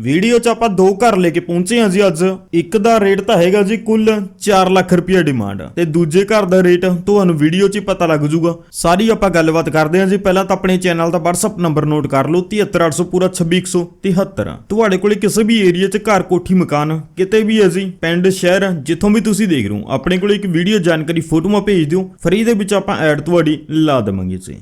Video 'ਚ ਆਪਾਂ ਦੋ ਘਰ ਲੈ ਕੇ ਪਹੁੰਚੇ ਹਾਂ ਜੀ ਅੱਜ। ਇੱਕ ਦਾ ਰੇਟ ਤਾਂ ਹੈਗਾ ਜੀ ਕੁੱਲ 4 ਲੱਖ ਰੁਪਏ ਡਿਮਾਂਡ ਤੇ ਦੂਜੇ ਘਰ ਦਾ ਰੇਟ ਤੁਹਾਨੂੰ ਵੀਡੀਓ 'ਚ ਹੀ ਪਤਾ ਲੱਗ ਜਾਊਗਾ। ਸਾਰੀ ਆਪਾਂ ਗੱਲਬਾਤ ਕਰਦੇ ਹਾਂ ਜੀ। ਪਹਿਲਾਂ ਤਾਂ ਆਪਣੇ ਚੈਨਲ ਦਾ WhatsApp ਨੰਬਰ ਨੋਟ ਕਰ ਲਓ। 73800 ਪੂਰਾ 26173 ਤੁਹਾਡੇ ਕੋਲੇ ਕਿਸੇ ਵੀ ਏਰੀਆ 'ਚ ਘਰ, ਕੋਠੀ, ਮਕਾਨ ਕਿਤੇ ਵੀ ਹੈ ਜੀ, ਪਿੰਡ, ਸ਼ਹਿਰ, ਜਿੱਥੋਂ ਵੀ ਤੁਸੀਂ ਦੇਖ ਰਹੇ ਹੋ। ਆਪਣੇ ਕੋਲੇ ਇੱਕ ਵੀਡੀਓ ਜਾਣਕਾਰੀ ਫੋਟੋਆਂ ਭੇਜ ਦਿਓ। ਫਰੀ ਦੇ ਵਿੱਚ ਆਪਾਂ ਐਡ ਤੁਹਾਡੀ ਲਾ ਦੇਵਾਂਗੇ ਜੀ।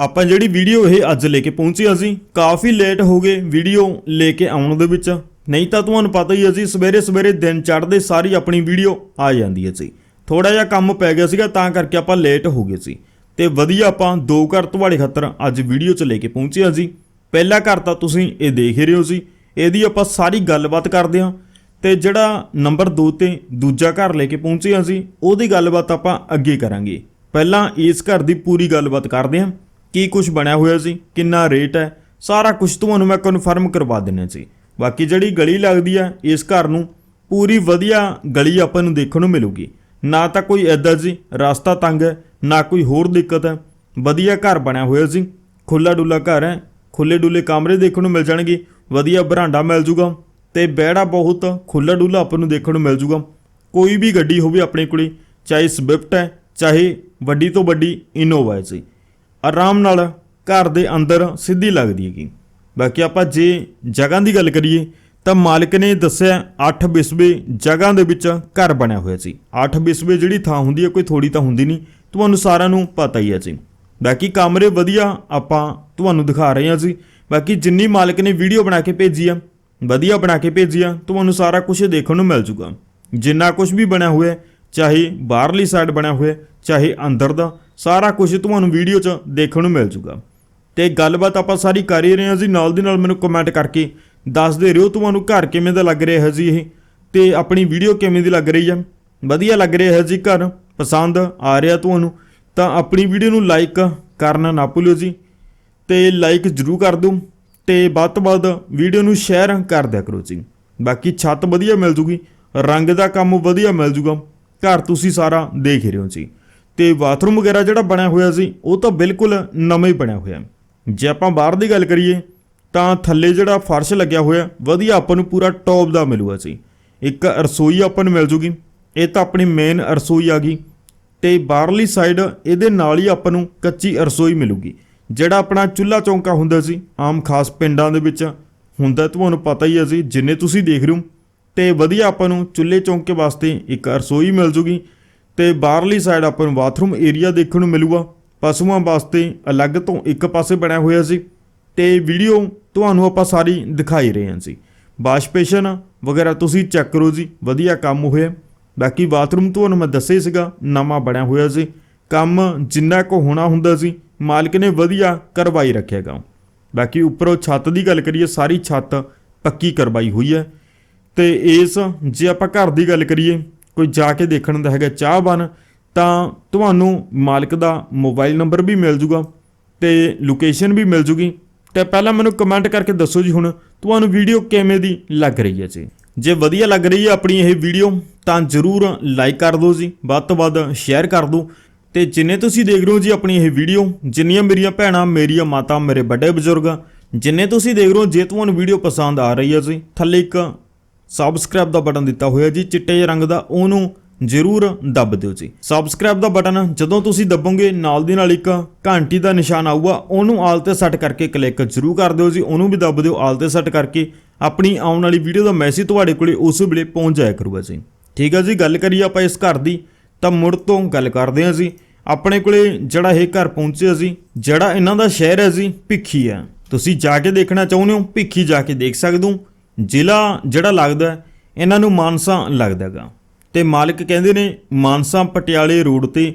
ਆਪਾਂ ਜਿਹੜੀ ਵੀਡੀਓ ਇਹ ਅੱਜ ਲੈ ਕੇ ਪਹੁੰਚੇ ਅਸੀਂ ਕਾਫੀ ਲੇਟ ਹੋ ਗਏ ਵੀਡੀਓ ਲੈ ਕੇ ਆਉਣ ਦੇ ਵਿੱਚ। ਨਹੀਂ ਤਾਂ ਤੁਹਾਨੂੰ ਪਤਾ ਹੀ ਹੈ ਜੀ, ਸਵੇਰੇ ਸਵੇਰੇ ਦਿਨ ਚੜ੍ਹਦੇ ਸਾਰੀ ਆਪਣੀ ਵੀਡੀਓ ਆ ਜਾਂਦੀ ਹੈ ਜੀ। ਥੋੜਾ ਜਿਹਾ ਕੰਮ ਪੈ ਗਿਆ ਸੀਗਾ, ਤਾਂ ਕਰਕੇ ਆਪਾਂ ਲੇਟ ਹੋ ਗਏ ਸੀ। ਤੇ ਵਧੀਆ ਆਪਾਂ ਦੋ ਘਰ ਤੁਹਾਡੇ ਖਾਤਰ ਅੱਜ ਵੀਡੀਓ 'ਚ ਲੈ ਕੇ ਪਹੁੰਚੇ ਹਾਂ ਜੀ। ਪਹਿਲਾ ਘਰ ਤਾਂ ਤੁਸੀਂ ਇਹ ਦੇਖ ਹੀ ਰਹੇ ਹੋ ਸੀ ਇਹਦੀ ਆਪਾਂ ਸਾਰੀ ਗੱਲਬਾਤ ਕਰਦੇ ਹਾਂ। ਤੇ ਜਿਹੜਾ ਨੰਬਰ 2 ਤੇ ਦੂਜਾ ਘਰ ਲੈ ਕੇ ਪਹੁੰਚੇ ਹਾਂ ਸੀ ਉਹਦੀ ਗੱਲਬਾਤ ਆਪਾਂ ਅੱਗੇ ਕਰਾਂਗੇ। ਪਹਿਲਾਂ ਇਸ ਘਰ ਦੀ ਪੂਰੀ ਗੱਲਬਾਤ ਕਰਦੇ ਹਾਂ। ਕੀ ਕੁਝ ਬਣਿਆ ਹੋਇਆ ਸੀ, ਕਿੰਨਾ ਰੇਟ ਹੈ, ਸਾਰਾ ਕੁਝ ਤੁਹਾਨੂੰ ਮੈਂ ਕਨਫਰਮ ਕਰਵਾ ਦਿੰਨਾ ਸੀ। ਬਾਕੀ ਜਿਹੜੀ ਗਲੀ ਲੱਗਦੀ ਹੈ, ਇਸ ਘਰ ਨੂੰ ਪੂਰੀ ਵਧੀਆ ਗਲੀ ਆਪਾਂ ਨੂੰ ਦੇਖਣ ਨੂੰ ਮਿਲੂਗੀ। ਨਾ ਤਾਂ ਕੋਈ ਐਦਾਂ ਜੀ ਰਸਤਾ ਤੰਗ ਹੈ, ਨਾ ਕੋਈ ਹੋਰ ਦਿੱਕਤ ਹੈ। ਵਧੀਆ ਘਰ ਬਣਿਆ ਹੋਇਆ ਸੀ ਖੁੱਲਾ ਡੁੱਲਾ ਘਰ ਹੈ ਖੁੱਲੇ ਡੁੱਲੇ ਕਮਰੇ ਦੇਖਣ ਨੂੰ ਮਿਲ ਜਾਣਗੇ, ਵਧੀਆ ਬਰਾਂਡਾ ਮਿਲ ਜੂਗਾ ਤੇ ਬਹਿੜਾ ਬਹੁਤ ਖੁੱਲਾ ਡੁੱਲਾ ਆਪਾਂ ਨੂੰ ਦੇਖਣ ਨੂੰ ਮਿਲ ਜੂਗਾ। ਕੋਈ ਵੀ ਗੱਡੀ ਹੋਵੇ ਆਪਣੇ ਕੋਲੇ, ਚਾਹੇ ਸਵਿਫਟ ਹੈ, ਚਾਹੇ ਵੱਡੀ ਤੋਂ ਵੱਡੀ ਇਨੋਵਾ ਹੈ ਜੀ। ਆਰਾਮ ਨਾਲ ਘਰ ਦੇ ਅੰਦਰ ਸਿੱਧੀ ਲੱਗਦੀ ਹੈਗੀ। ਬਾਕੀ ਆਪਾਂ ਜੇ ਜਗ੍ਹਾ ਦੀ ਗੱਲ ਕਰੀਏ, ਤਾਂ ਮਾਲਕ ਨੇ ਦੱਸਿਆ 8 ਬਿਸਵੇ ਜਗ੍ਹਾ ਦੇ ਵਿੱਚ ਘਰ ਬਣਿਆ ਹੋਇਆ ਸੀ। 8 ਬਿਸਵੇ ਜਿਹੜੀ ਥਾਂ ਹੁੰਦੀ ਹੈ, ਕੋਈ ਥੋੜੀ ਤਾਂ ਹੁੰਦੀ ਨਹੀਂ। ਤੁਹਾਨੂੰ ਸਾਰਿਆਂ ਨੂੰ ਪਤਾ ਹੀ ਹੈ ਜੀ। ਬਾਕੀ ਕਮਰੇ ਵਧੀਆ ਆਪਾਂ ਤੁਹਾਨੂੰ ਦਿਖਾ ਰਹੇ ਹਾਂ ਜੀ। ਬਾਕੀ ਜਿੰਨੀ ਮਾਲਕ ਨੇ ਵੀਡੀਓ ਬਣਾ ਕੇ ਭੇਜੀ ਆ, ਵਧੀਆ ਬਣਾ ਕੇ ਭੇਜੀ ਆ, ਤੁਹਾਨੂੰ ਸਾਰਾ ਕੁਝ ਦੇਖਣ ਨੂੰ ਮਿਲ ਜੂਗਾ। ਜਿੰਨਾ ਕੁਝ ਵੀ ਬਣਿਆ ਹੋਇਆ, ਚਾਹੇ ਬਾਹਰਲੀ ਸਾਈਡ ਬਣਿਆ ਹੋਇਆ, ਚਾਹੇ ਅੰਦਰ ਦਾ ਸਾਰਾ ਕੁਝ ਤੁਹਾਨੂੰ ਵੀਡੀਓ 'ਚ ਦੇਖਣ ਨੂੰ ਮਿਲ ਜੂਗਾ। ਤੇ ਗੱਲਬਾਤ ਆਪਾਂ ਸਾਰੀ ਕਰ ਹੀ ਰਹੇ ਹਾਂ ਜੀ। ਨਾਲ ਦੀ ਨਾਲ ਮੈਨੂੰ ਕਮੈਂਟ ਕਰਕੇ ਦੱਸਦੇ ਰਹੋ ਤੁਹਾਨੂੰ ਘਰ ਕਿਵੇਂ ਦਾ ਲੱਗ ਰਿਹਾ ਹੈ ਜੀ ਇਹ। ਤੇ ਆਪਣੀ ਵੀਡੀਓ ਕਿਵੇਂ ਦੀ ਲੱਗ ਰਹੀ ਹੈ? ਵਧੀਆ ਲੱਗ ਰਿਹਾ ਹੈ ਜੀ ਘਰ? ਪਸੰਦ ਆ ਰਿਹਾ ਤੁਹਾਨੂੰ? ਤਾਂ ਆਪਣੀ ਵੀਡੀਓ ਨੂੰ ਲਾਈਕ ਕਰਨਾ ਨਾ ਭੁੱਲਿਓ ਜੀ। ਤੇ ਲਾਈਕ ਜ਼ਰੂਰ ਕਰ ਦਿਓ। ਤੇ ਵੱਧ ਤੋਂ ਵੱਧ ਵੀਡੀਓ ਨੂੰ ਸ਼ੇਅਰ ਕਰ ਦਿਆ ਕਰੋ ਜੀ। ਬਾਕੀ ਛੱਤ ਵਧੀਆ ਮਿਲ ਜੂਗੀ। ਰੰਗ ਦਾ ਕੰਮ ਵਧੀਆ ਮਿਲ ਜੂਗਾ। ਘਰ ਤੁਸੀਂ ਸਾਰਾ ਦੇਖ ਰਹੇ ਹੋ ਜੀ। ਤੇ ਬਾਥਰੂਮ ਵਗੈਰਾ ਜਿਹੜਾ ਬਣਿਆ ਹੋਇਆ ਸੀ, ਉਹ ਤਾਂ ਬਿਲਕੁਲ ਨਵਾਂ ਹੀ ਬਣਿਆ ਹੋਇਆ ਜੇ ਆਪਾਂ ਬਾਹਰ ਦੀ ਗੱਲ ਕਰੀਏ, ਤਾਂ ਥੱਲੇ ਜਿਹੜਾ ਫਰਸ਼ ਲੱਗਿਆ ਹੋਇਆ, ਵਧੀਆ ਆਪਾਂ ਨੂੰ ਪੂਰਾ ਟੌਪ ਦਾ ਮਿਲੂਗਾ ਸੀ। ਇੱਕ ਰਸੋਈ ਆਪਾਂ ਨੂੰ ਮਿਲ ਜੂਗੀ। ਇਹ ਤਾਂ ਆਪਣੀ ਮੇਨ ਰਸੋਈ ਆ ਗਈ। ਤੇ ਬਾਹਰਲੀ ਸਾਈਡ ਇਹਦੇ ਨਾਲ ਹੀ ਆਪਾਂ ਨੂੰ ਕੱਚੀ ਰਸੋਈ ਮਿਲੂਗੀ। ਜਿਹੜਾ ਆਪਣਾ ਚੁੱਲ੍ਹਾ ਚੌਂਕਾ ਹੁੰਦਾ ਸੀ, ਆਮ ਖਾਸ ਪਿੰਡਾਂ ਦੇ ਵਿੱਚ, ਹੁੰਦਾ ਤੁਹਾਨੂੰ ਪਤਾ ਹੀ ਹੈ ਜੀ, ਜਿੰਨੇ ਤੁਸੀਂ ਦੇਖ ਰਹੇ ਹੋ। ਤੇ ਵਧੀਆ ਆਪਾਂ ਨੂੰ ਚੁੱਲ੍ਹੇ ਚੌਂਕੇ ਵਾਸਤੇ ਇੱਕ ਰਸੋਈ ਮਿਲ ਜੂਗੀ। ਤੇ ਬਾਹਰਲੀ ਸਾਈਡ ਆਪਾਂ ਨੂੰ ਬਾਥਰੂਮ ਏਰੀਆ ਦੇਖਣ ਨੂੰ ਮਿਲੂਗਾ। ਪਸ਼ੂਆਂ ਵਾਸਤੇ ਅਲੱਗ ਤੋਂ ਇੱਕ ਪਾਸੇ ਬਣਿਆ ਹੋਇਆ ਸੀ। ਤੇ ਵੀਡੀਓ ਤੁਹਾਨੂੰ ਆਪਾਂ ਸਾਰੀ ਦਿਖਾਈ ਰਹੇ ਹਾਂ ਜੀ। ਵਾਸ਼ਪੇਸ਼ਨ ਵਗੈਰਾ ਤੁਸੀਂ ਚੈੱਕ ਕਰੋ ਜੀ, ਵਧੀਆ ਕੰਮ ਹੋਇਆ। ਬਾਕੀ ਬਾਥਰੂਮ ਤੁਹਾਨੂੰ ਮੈਂ ਦੱਸਿਆ ਸੀਗਾ, ਨਵਾਂ ਬਣਿਆ ਹੋਇਆ ਸੀ। ਕੰਮ ਜਿੰਨਾ ਕੋ ਹੋਣਾ ਹੁੰਦਾ ਸੀ, ਮਾਲਕ ਨੇ ਵਧੀਆ ਕਰਵਾਈ ਰੱਖਿਆਗਾ ਬਾਕੀ ਉੱਪਰੋਂ ਛੱਤ ਦੀ ਗੱਲ ਕਰੀਏ, ਸਾਰੀ ਛੱਤ ਪੱਕੀ ਕਰਵਾਈ ਹੋਈ ਹੈ। ਤੇ ਇਸ ਜੇ ਆਪਾਂ ਘਰ ਦੀ ਗੱਲ ਕਰੀਏ ਕੋਈ ਜਾ ਕੇ ਦੇਖਣ ਦਾ ਹੈਗਾ ਚਾਹ ਬਨ ਤਾਂ ਤੁਹਾਨੂੰ ਮਾਲਕ ਦਾ ਮੋਬਾਈਲ ਨੰਬਰ ਵੀ ਮਿਲ ਜੂਗਾ ਤੇ ਲੋਕੇਸ਼ਨ ਵੀ ਮਿਲ ਜੂਗੀ। ਤੇ ਪਹਿਲਾਂ ਮੈਨੂੰ ਕਮੈਂਟ ਕਰਕੇ ਦੱਸੋ ਜੀ ਹੁਣ, ਤੁਹਾਨੂੰ ਵੀਡੀਓ ਕਿਵੇਂ ਦੀ ਲੱਗ ਰਹੀ ਹੈ ਜੀ? ਜੇ ਵਧੀਆ ਲੱਗ ਰਹੀ ਹੈ ਆਪਣੀ ਇਹ ਵੀਡੀਓ ਤਾਂ ਜਰੂਰ ਲਾਈਕ ਕਰ ਦਿਓ ਜੀ, ਵੱਧ ਤੋਂ ਵੱਧ ਸ਼ੇਅਰ ਕਰ ਦਿਓ। ਤੇ ਜਿੰਨੇ ਤੁਸੀਂ ਦੇਖ ਰਹੇ ਹੋ ਜੀ ਆਪਣੀ ਇਹ ਵੀਡੀਓ ਜਿੰਨੀਆਂ ਮੇਰੀਆਂ ਭੈਣਾਂ, ਮੇਰੀਆਂ ਮਾਤਾ, ਮੇਰੇ ਵੱਡੇ ਬਜ਼ੁਰਗ, ਜਿੰਨੇ ਤੁਸੀਂ ਦੇਖ ਰਹੇ ਹੋ, ਜੇ ਤੁਹਾਨੂੰ ਵੀਡੀਓ ਪਸੰਦ ਆ ਰਹੀ ਹੈ ਜੀ, ਥੱਲੇ ਇੱਕ ਸਬਸਕ੍ਰਾਈਬ ਦਾ ਬਟਨ ਦਿੱਤਾ ਹੋਇਆ ਜੀ, ਚਿੱਟੇ ਜਿਹੇ ਰੰਗ ਦਾ, ਉਹਨੂੰ ਜ਼ਰੂਰ ਦੱਬ ਦਿਓ ਜੀ। ਸਬਸਕ੍ਰਾਈਬ ਦਾ ਬਟਨ ਜਦੋਂ ਤੁਸੀਂ ਦੱਬੋਗੇ, ਨਾਲ ਦੀ ਨਾਲ ਇੱਕ ਘੰਟੀ ਦਾ ਨਿਸ਼ਾਨ ਆਊਗਾ, ਉਹਨੂੰ ਆਲ ਤੇ ਸੈੱਟ ਕਰਕੇ ਕਲਿੱਕ ਜ਼ਰੂਰ ਕਰ ਦਿਓ ਜੀ, ਉਹਨੂੰ ਵੀ ਦੱਬ ਦਿਓ, ਆਲ ਤੇ ਸੈੱਟ ਕਰਕੇ ਆਪਣੀ ਆਉਣ ਵਾਲੀ ਵੀਡੀਓ ਦਾ ਮੈਸੇਜ ਤੁਹਾਡੇ ਕੋਲੇ ਉਸ ਵੇਲੇ ਪਹੁੰਚ ਜਾਇਆ ਕਰੂਗਾ ਜੀ। ਠੀਕ ਹੈ ਜੀ, ਗੱਲ ਕਰੀਏ ਆਪਾਂ ਇਸ ਘਰ ਦੀ, ਤਾਂ ਮੁੜ ਤੋਂ ਗੱਲ ਕਰਦੇ ਹਾਂ ਜੀ। ਆਪਣੇ ਕੋਲੇ ਜਿਹੜਾ ਇਹ ਘਰ ਪਹੁੰਚਿਆ ਸੀ ਜਿਹੜਾ ਇਹਨਾਂ ਦਾ ਸ਼ਹਿਰ ਹੈ ਜੀ, ਭਿੱਖੀ ਹੈ। ਤੁਸੀਂ ਜਾ ਕੇ ਦੇਖਣਾ ਚਾਹੁੰਦੇ ਹੋ, ਭਿੱਖੀ ਜਾ ਕੇ ਦੇਖ ਸਕਦੇ ਹੋ। ਜ਼ਿਲ੍ਹਾ ਜਿਹੜਾ ਲੱਗਦਾ ਇਹਨਾਂ ਨੂੰ ਮਾਨਸਾ ਲੱਗਦਾਗਾ ਤੇ ਮਾਲਕ ਕਹਿੰਦੇ ਨੇ ਮਾਨਸਾ ਪਟਿਆਲੇ ਰੋਡ ਤੇ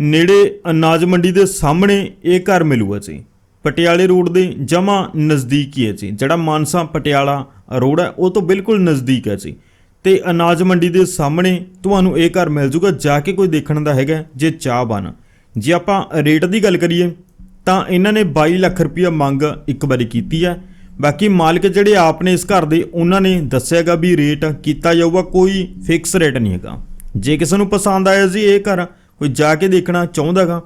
ਨੇੜੇ ਅਨਾਜ ਮੰਡੀ ਦੇ ਸਾਹਮਣੇ ਇਹ ਘਰ ਮਿਲੂਗਾ ਜੀ। ਪਟਿਆਲੇ ਰੋਡ ਦੇ ਜਮਾ ਨਜ਼ਦੀਕ ਹੀ ਹੈ ਜੀ। ਜਿਹੜਾ ਮਾਨਸਾ ਪਟਿਆਲਾ ਰੋਡ ਹੈ, ਉਹ ਤੋਂ ਬਿਲਕੁਲ ਨਜ਼ਦੀਕ ਹੈ ਜੀ। ਤੇ ਅਨਾਜ ਮੰਡੀ ਦੇ ਸਾਹਮਣੇ ਤੁਹਾਨੂੰ ਇਹ ਘਰ ਮਿਲ ਜੂਗਾ, ਜਾ ਕੇ ਕੋਈ ਦੇਖਣ ਦਾ ਹੈਗਾ, ਜੇ ਚਾਹ ਬਣ ਜੇ ਆਪਾਂ ਰੇਟ ਦੀ ਗੱਲ ਕਰੀਏ, ਤਾਂ ਇਹਨਾਂ ਨੇ 22 ਲੱਖ ਰੁਪਇਆ ਮੰਗ ਇੱਕ ਵਾਰੀ ਕੀਤੀ ਹੈ। ਬਾਕੀ ਮਾਲਕ ਜਿਹੜੇ ਆਪ ਨੇ ਇਸ ਘਰ ਦੇ, ਉਹਨਾਂ ਨੇ ਦੱਸਿਆਗਾ ਵੀ ਰੇਟ ਕੀਤਾ ਜਾਊਗਾ, ਕੋਈ ਫਿਕਸ ਰੇਟ ਨਹੀਂ ਹੈਗਾ। ਜੇ ਕਿਸੇ ਨੂੰ ਪਸੰਦ ਆਇਆ ਜੀ ਇਹ ਘਰ, ਕੋਈ ਜਾ ਕੇ ਦੇਖਣਾ ਚਾਹੁੰਦਾਗਾ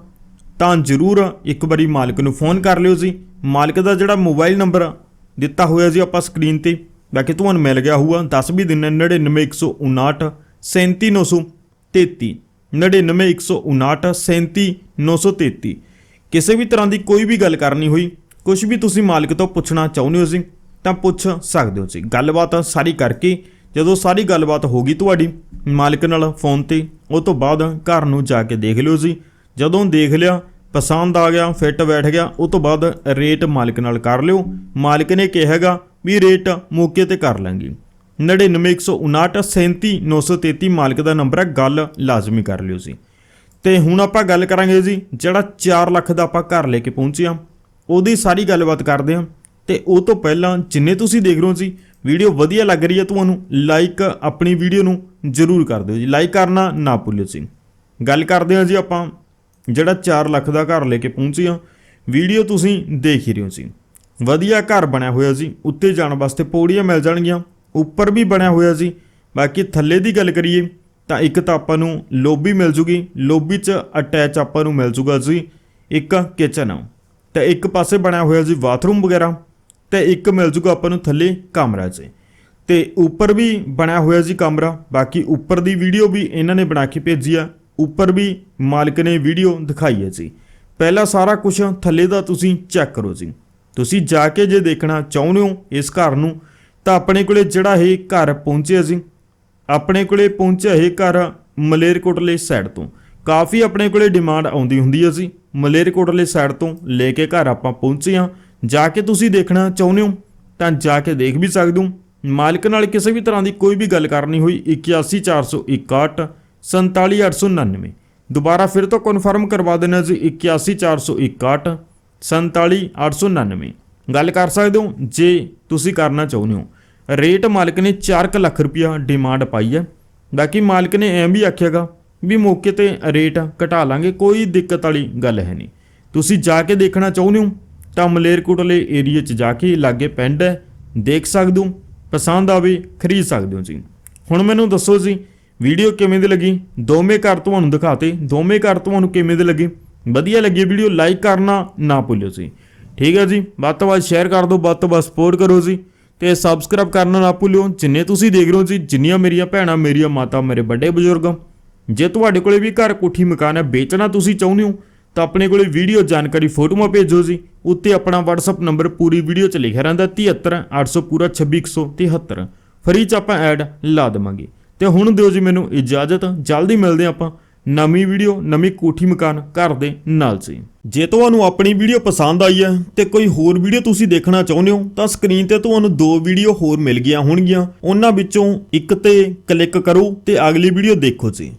ਤਾਂ ਜ਼ਰੂਰ ਇੱਕ ਵਾਰੀ ਮਾਲਕ ਨੂੰ ਫੋਨ ਕਰ ਲਿਓ ਜੀ। ਮਾਲਕ ਦਾ ਜਿਹੜਾ ਮੋਬਾਈਲ ਨੰਬਰ ਦਿੱਤਾ ਹੋਇਆ ਜੀ ਆਪਾਂ ਸਕਰੀਨ ਤੇ, ਬਾਕੀ ਤੁਹਾਨੂੰ ਮਿਲ ਗਿਆ ਹੋਊਗਾ 10 ਵੀ ਦਿਨ 99159 37933 99159 37933 ਕਿਸੇ ਵੀ ਤਰ੍ਹਾਂ ਦੀ ਕੋਈ ਵੀ ਗੱਲ ਕਰਨੀ ਹੋਈ ਕੁਝ ਵੀ ਤੁਸੀਂ ਮਾਲਕ ਤੋਂ ਪੁੱਛਣਾ ਚਾਹੁੰਦੇ ਹੋ ਜੀ, ਤਾਂ ਪੁੱਛ ਸਕਦੇ ਹੋ ਜੀ। ਗੱਲਬਾਤ ਸਾਰੀ ਕਰਕੇ, ਜਦੋਂ ਸਾਰੀ ਗੱਲਬਾਤ ਹੋ ਗਈ ਤੁਹਾਡੀ, ਮਾਲਕ ਨਾਲ ਫੋਨ ਤੇ, ਉਹ ਤੋਂ ਬਾਅਦ ਘਰ ਨੂੰ ਜਾ ਕੇ ਦੇਖ ਲਿਓ ਜੀ। ਜਦੋਂ ਦੇਖ ਲਿਆ, ਪਸੰਦ ਆ ਗਿਆ, ਫਿੱਟ ਬੈਠ ਗਿਆ, ਉਹ ਤੋਂ ਬਾਅਦ ਰੇਟ ਮਾਲਕ ਨਾਲ ਕਰ ਲਿਓ। ਮਾਲਕ ਨੇ ਕਿਹਾਗਾ ਵੀ ਰੇਟ ਮੌਕੇ ਤੇ ਕਰ ਲਾਂਗੇ। 9915937933 ਮਾਲਕ ਦਾ ਨੰਬਰ ਹੈ, ਗੱਲ ਲਾਜ਼ਮੀ ਕਰ ਲਿਓ ਜੀ। ਤੇ ਹੁਣ ਆਪਾਂ ਗੱਲ ਕਰਾਂਗੇ ਜੀ, ਜਿਹੜਾ 4 ਲੱਖ ਦਾ ਆਪਾਂ ਘਰ ਲੈ ਕੇ ਪਹੁੰਚੇ ਆ ਉਹਦੀ ਸਾਰੀ ਗੱਲਬਾਤ ਕਰਦੇ ਹਾਂ। ਤੇ ਉਹ ਤੋਂ ਪਹਿਲਾਂ ਜਿੰਨੇ ਤੁਸੀਂ ਦੇਖ ਰਹੇ ਹੋ ਜੀ, ਵੀਡੀਓ ਵਧੀਆ ਲੱਗ ਰਹੀ ਹੈ ਤੁਹਾਨੂੰ ਲਾਈਕ ਆਪਣੀ ਵੀਡੀਓ ਨੂੰ ਜਰੂਰ ਕਰ ਦਿਓ ਜੀ। ਲਾਈਕ ਕਰਨਾ ਨਾ ਭੁੱਲਿਓ ਜੀ। ਗੱਲ ਕਰਦੇ ਹਾਂ ਜੀ ਆਪਾਂ, ਜਿਹੜਾ 4 ਲੱਖ ਦਾ ਘਰ ਲੈ ਕੇ ਪਹੁੰਚੇ ਆ ਵੀਡੀਓ ਤੁਸੀਂ ਦੇਖ ਹੀ ਰਹੇ ਹੋ ਜੀ। ਵਧੀਆ ਘਰ ਬਣਿਆ ਹੋਇਆ ਜੀ, ਉੱਤੇ ਜਾਣ ਵਾਸਤੇ ਪੌੜੀਆਂ ਮਿਲ ਜਾਣਗੀਆਂ, ਉੱਪਰ ਵੀ ਬਣਿਆ ਹੋਇਆ ਜੀ। ਬਾਕੀ ਥੱਲੇ ਦੀ ਗੱਲ ਕਰੀਏ, ਤਾਂ ਇੱਕ ਤਾਂ ਆਪਾਂ ਨੂੰ ਲੋਬੀ ਮਿਲ ਜੂਗੀ, ਲੋਬੀ 'ਚ ਅਟੈਚ ਆਪਾਂ ਨੂੰ ਮਿਲ ਜੂਗਾ ਜੀ, ਇੱਕ ਕਿਚਨ ਆ। ਤੇ ਇੱਕ ਪਾਸੇ ਬਣਿਆ ਹੋਇਆ ਜੀ ਬਾਥਰੂਮ ਵਗੈਰਾ ਤੇ ਇੱਕ ਮਿਲ ਜੂਗਾ ਆਪਾਂ ਨੂੰ ਥੱਲੇ ਕਮਰਾ ਜੀ ਤੇ ਉੱਪਰ ਵੀ ਬਣਿਆ ਹੋਇਆ ਜੀ ਕਮਰਾ, ਬਾਕੀ ਉੱਪਰ ਦੀ ਵੀਡੀਓ ਵੀ ਇਹਨਾਂ ਨੇ ਬਣਾ ਕੇ ਭੇਜੀ ਆ। ਉੱਪਰ ਵੀ ਮਾਲਕ ਨੇ ਵੀਡੀਓ ਦਿਖਾਈ ਹੈ ਜੀ। ਪਹਿਲਾਂ ਸਾਰਾ ਕੁਝ ਥੱਲੇ ਦਾ ਤੁਸੀਂ ਚੈੱਕ ਕਰੋ ਜੀ। ਤੁਸੀਂ ਜਾ ਕੇ ਜੇ ਦੇਖਣਾ ਚਾਹੁੰਦੇ ਹੋ ਇਸ ਘਰ ਨੂੰ, ਤਾਂ ਆਪਣੇ ਕੋਲੇ ਜਿਹੜਾ ਇਹ ਘਰ ਪਹੁੰਚਿਆ ਜੀ, ਆਪਣੇ ਕੋਲੇ ਪਹੁੰਚਿਆ ਇਹ ਘਰ ਮਲੇਰਕੋਟਲੇ ਸਾਈਡ ਤੋਂ। ਕਾਫੀ ਆਪਣੇ ਕੋਲੇ ਡਿਮਾਂਡ ਆਉਂਦੀ ਹੁੰਦੀ ਹੈ ਜੀ। ਮਲੇਰਕੋਟਲੇ ਸਾਈਡ ਤੋਂ ਲੈ ਕੇ ਘਰ ਆਪਾਂ ਪਹੁੰਚੇ ਹਾਂ। ਜਾ ਕੇ ਤੁਸੀਂ ਦੇਖਣਾ ਚਾਹੁੰਦੇ ਹੋ, ਤਾਂ ਜਾ ਕੇ ਦੇਖ ਵੀ ਸਕਦੇ ਹੋ। ਮਾਲਕ ਨਾਲ ਕਿਸੇ ਵੀ ਤਰ੍ਹਾਂ ਦੀ ਕੋਈ ਵੀ ਗੱਲ ਕਰਨੀ ਹੋਈ 81461 47899 ਦੁਬਾਰਾ ਫਿਰ ਤੋਂ ਕਨਫਰਮ ਕਰਵਾ ਦੇਣਾ ਜੀ 81461 47899 ਗੱਲ ਕਰ ਸਕਦੇ ਹੋ, ਜੇ ਤੁਸੀਂ ਕਰਨਾ ਚਾਹੁੰਦੇ ਹੋ। ਰੇਟ ਮਾਲਕ ਨੇ 4 ਲੱਖ ਰੁਪਇਆ ਡਿਮਾਂਡ ਪਾਈ ਹੈ। ਬਾਕੀ ਮਾਲਕ ਨੇ ਐਂ ਵੀ ਆਖਿਆਗਾ ਵੀ ਮੌਕੇ ਤੇ ਰੇਟ ਘਟਾ ਲਾਂਗੇ, ਕੋਈ ਦਿੱਕਤ ਵਾਲੀ ਗੱਲ ਹੈ ਨਹੀਂ। ਤੁਸੀਂ ਜਾ ਕੇ ਦੇਖਣਾ ਚਾਹੁੰਦੇ ਹੋ ਤਾਂ ਮਲੇਰਕੋਟਲੇ ਏਰੀਆ 'ਚ ਜਾ ਕੇ ਲਾਗੇ ਪਿੰਡ ਹੈ, ਦੇਖ ਸਕਦੇ ਹੋ, ਪਸੰਦ ਆਵੇ, ਖਰੀਦ ਸਕਦੇ ਹੋ ਜੀ। ਹੁਣ ਮੈਨੂੰ ਦੱਸੋ ਜੀ, ਵੀਡੀਓ ਕਿਵੇਂ ਦੀ ਲੱਗੀ? ਦੋਵੇਂ ਘਰ ਤੁਹਾਨੂੰ ਦਿਖਾਤੇ, ਦੋਵੇਂ ਘਰ ਤੁਹਾਨੂੰ ਕਿਵੇਂ ਦੇ ਲੱਗੇ? ਵਧੀਆ ਲੱਗੀ ਵੀਡੀਓ, ਲਾਈਕ ਕਰਨਾ ਨਾ ਭੁੱਲਿਓ ਜੀ। ਠੀਕ ਹੈ ਜੀ, ਵੱਧ ਤੋਂ ਵੱਧ ਸ਼ੇਅਰ ਕਰ ਦਿਓ, ਵੱਧ ਤੋਂ ਵੱਧ ਸਪੋਰਟ ਕਰੋ ਜੀ ਤੇ ਸਬਸਕ੍ਰਾਈਬ ਕਰਨਾ ਨਾ ਭੁੱਲਿਓ। ਜਿੰਨੇ ਤੁਸੀਂ ਦੇਖ ਰਹੇ ਹੋ ਜੀ, ਜਿੰਨੀਆਂ ਮੇਰੀਆਂ ਭੈਣਾਂ, ਮੇਰੀਆਂ ਮਾਤਾ, ਮੇਰੇ ਵੱਡੇ ਬਜ਼ੁਰਗ ਜੇ ਤੁਹਾਡੇ ਕੋਲੇ ਵੀ ਘਰ ਕੋਠੀ ਮਕਾਨ ਹੈ, ਵੇਚਣਾ ਤੁਸੀਂ ਚਾਹੁੰਦੇ ਹੋ, ਤਾਂ ਆਪਣੇ ਕੋਲੇ ਵੀਡੀਓ ਜਾਣਕਾਰੀ ਫੋਟੋਆਂ ਭੇਜੋ ਜੀ। ਉੱਤੇ ਆਪਣਾ WhatsApp ਨੰਬਰ ਪੂਰੀ ਵੀਡੀਓ 'ਚ ਲਿਖਿਆ ਰਹਿੰਦਾ 73 800 ਪੂਰਾ 26173 ਫਰੀ 'ਚ ਆਪਾਂ ਐਡ ਲਾ ਦੇਵਾਂਗੇ। ਤੇ ਹੁਣ ਦਿਓ ਜੀ ਮੈਨੂੰ ਇਜਾਜ਼ਤ, ਜਲਦੀ ਮਿਲਦੇ ਹਾਂ ਆਪਾਂ ਨਵੀਂ ਵੀਡੀਓ, ਨਵੀਂ ਕੋਠੀ ਮਕਾਨ ਘਰ ਦੇ ਨਾਲ ਸੀ ਜੇ ਤੁਹਾਨੂੰ ਆਪਣੀ ਵੀਡੀਓ ਪਸੰਦ ਆਈ ਹੈ ਤੇ ਕੋਈ ਹੋਰ ਵੀਡੀਓ ਤੁਸੀਂ ਦੇਖਣਾ ਚਾਹੁੰਦੇ ਹੋ, ਤਾਂ ਸਕਰੀਨ ਤੇ ਤੁਹਾਨੂੰ ਦੋ ਵੀਡੀਓ ਹੋਰ ਮਿਲ ਗਈਆਂ ਹੋਣਗੀਆਂ। ਉਹਨਾਂ ਵਿੱਚੋਂ ਇੱਕ ਤੇ ਕਲਿੱਕ ਕਰੋ ਤੇ ਅਗਲੀ ਵੀਡੀਓ ਦੇਖੋ ਜੀ।